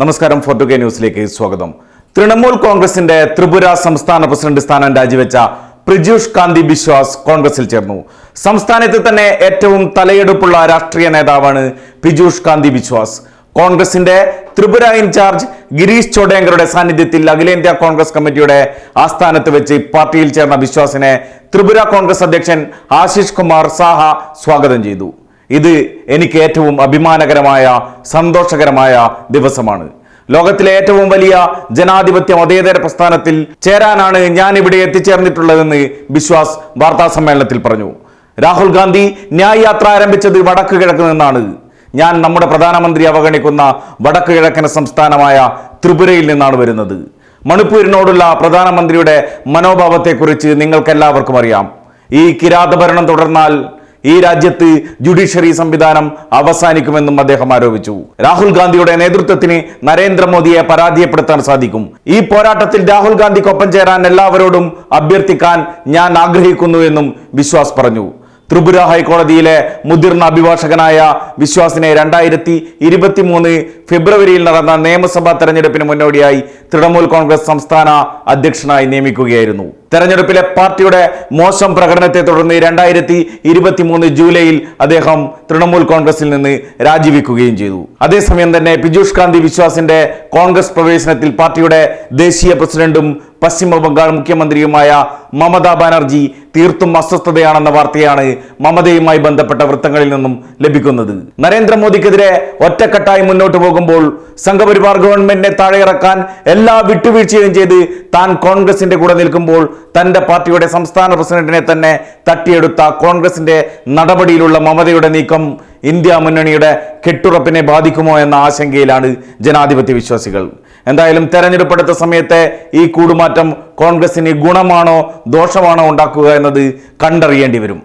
നമസ്കാരം ഫോർട്ടു കെ ന്യൂസിലേക്ക് സ്വാഗതം. തൃണമൂൽ കോൺഗ്രസിന്റെ ത്രിപുര സംസ്ഥാന പ്രസിഡന്റ് സ്ഥാനം രാജിവെച്ച പ്രിജൂഷ് കാന്തി ബിശ്വാസ് കോൺഗ്രസിൽ ചേർന്നു. സംസ്ഥാനത്ത് തന്നെ ഏറ്റവും തലയെടുപ്പുള്ള രാഷ്ട്രീയ നേതാവാണ് പിജൂഷ് കാന്തി ബിശ്വാസ്. കോൺഗ്രസിന്റെ ത്രിപുര ഇൻചാർജ് ഗിരീഷ് ചോഡേങ്കറുടെ സാന്നിധ്യത്തിൽ അഖിലേന്ത്യാ കോൺഗ്രസ് കമ്മിറ്റിയുടെ ആസ്ഥാനത്ത് വെച്ച് പാർട്ടിയിൽ ചേർന്ന ബിശ്വാസിനെ ത്രിപുര കോൺഗ്രസ് അധ്യക്ഷൻ ആശിഷ് കുമാർ സാഹ സ്വാഗതം ചെയ്തു. ഇത് എനിക്ക് ഏറ്റവും അഭിമാനകരമായ സന്തോഷകരമായ ദിവസമാണ്. ലോകത്തിലെ ഏറ്റവും വലിയ ജനാധിപത്യ മതേതര പ്രസ്ഥാനത്തിൽ ചേരാനാണ് ഞാൻ ഇവിടെ എത്തിച്ചേർന്നിട്ടുള്ളതെന്ന് ബിശ്വാസ് വാർത്താ സമ്മേളനത്തിൽ പറഞ്ഞു. രാഹുൽ ഗാന്ധി ന്യായ് യാത്ര ആരംഭിച്ചത് വടക്ക് കിഴക്ക് നിന്നാണ്. ഞാൻ നമ്മുടെ പ്രധാനമന്ത്രി അവഗണിക്കുന്ന വടക്ക് കിഴക്കൻ സംസ്ഥാനമായ ത്രിപുരയിൽ നിന്നാണ് വരുന്നത്. മണിപ്പൂരിനോടുള്ള പ്രധാനമന്ത്രിയുടെ മനോഭാവത്തെക്കുറിച്ച് നിങ്ങൾക്കെല്ലാവർക്കും അറിയാം. ഈ കിരാതഭരണം തുടർന്നാൽ ഈ രാജ്യത്ത് ജുഡീഷ്യറി സംവിധാനം അവസാനിക്കുമെന്നും അദ്ദേഹം ആരോപിച്ചു. രാഹുൽ ഗാന്ധിയുടെ നേതൃത്വത്തിന് നരേന്ദ്രമോദിയെ പരാജയപ്പെടുത്താൻ സാധിക്കും. ഈ പോരാട്ടത്തിൽ രാഹുൽ ഗാന്ധിക്കൊപ്പം ചേരാൻ എല്ലാവരോടും അഭ്യർത്ഥിക്കാൻ ഞാൻ ആഗ്രഹിക്കുന്നു എന്നും വിശ്വാസ് പറഞ്ഞു. ത്രിപുര ഹൈക്കോടതിയിലെ മുതിർന്ന അഭിഭാഷകനായ വിശ്വാസിനെ രണ്ടായിരത്തി ഇരുപത്തി മൂന്ന് ഫെബ്രുവരിയിൽ നടന്ന നിയമസഭാ തെരഞ്ഞെടുപ്പിന് മുന്നോടിയായി തൃണമൂൽ കോൺഗ്രസ് സംസ്ഥാന അധ്യക്ഷനായി നിയമിക്കുകയായിരുന്നു. തെരഞ്ഞെടുപ്പിലെ പാർട്ടിയുടെ മോശം പ്രകടനത്തെ തുടർന്ന് രണ്ടായിരത്തി ഇരുപത്തി മൂന്ന് ജൂലൈയിൽ അദ്ദേഹം തൃണമൂൽ കോൺഗ്രസിൽ നിന്ന് രാജിവെക്കുകയും ചെയ്തു. അതേസമയം തന്നെ പിജുഷ് കാന്തി വിശ്വാസിന്റെ കോൺഗ്രസ് പ്രവേശനത്തിൽ പാർട്ടിയുടെ ദേശീയ പ്രസിഡന്റും പശ്ചിമ ബംഗാൾ മുഖ്യമന്ത്രിയുമായ മമതാ ബാനർജി തീർത്തും അസ്വസ്ഥതയാണെന്ന വാർത്തയാണ് മമതയുമായി ബന്ധപ്പെട്ട വൃത്തങ്ങളിൽ നിന്നും ലഭിക്കുന്നത്. നരേന്ദ്രമോദിക്കെതിരെ ഒറ്റക്കെട്ടായി മുന്നോട്ട് പോകുമ്പോൾ സംഘപരിവാർ ഗവൺമെന്റിനെ താഴെയിറക്കാൻ എല്ലാ വിട്ടുവീഴ്ചയും ചെയ്ത് താൻ കോൺഗ്രസിന്റെ കൂടെ നിൽക്കുമ്പോൾ തന്റെ പാർട്ടിയുടെ സംസ്ഥാന പ്രസിഡന്റിനെ തന്നെ തട്ടിയെടുത്ത കോൺഗ്രസിന്റെ നടപടിയിലുള്ള മമതയുടെ നീക്കം ഇന്ത്യ മുന്നണിയുടെ കെട്ടുറപ്പിനെ ബാധിക്കുമോ എന്ന ആശങ്കയിലാണ് ജനാധിപത്യ വിശ്വാസികൾ. എന്തായാലും തെരഞ്ഞെടുപ്പെടുത്ത സമയത്തെ ഈ കൂടുമാറ്റം കോൺഗ്രസിന് ഗുണമാണോ ദോഷമാണോ ഉണ്ടാക്കുക എന്നത് കണ്ടറിയേണ്ടി വരും.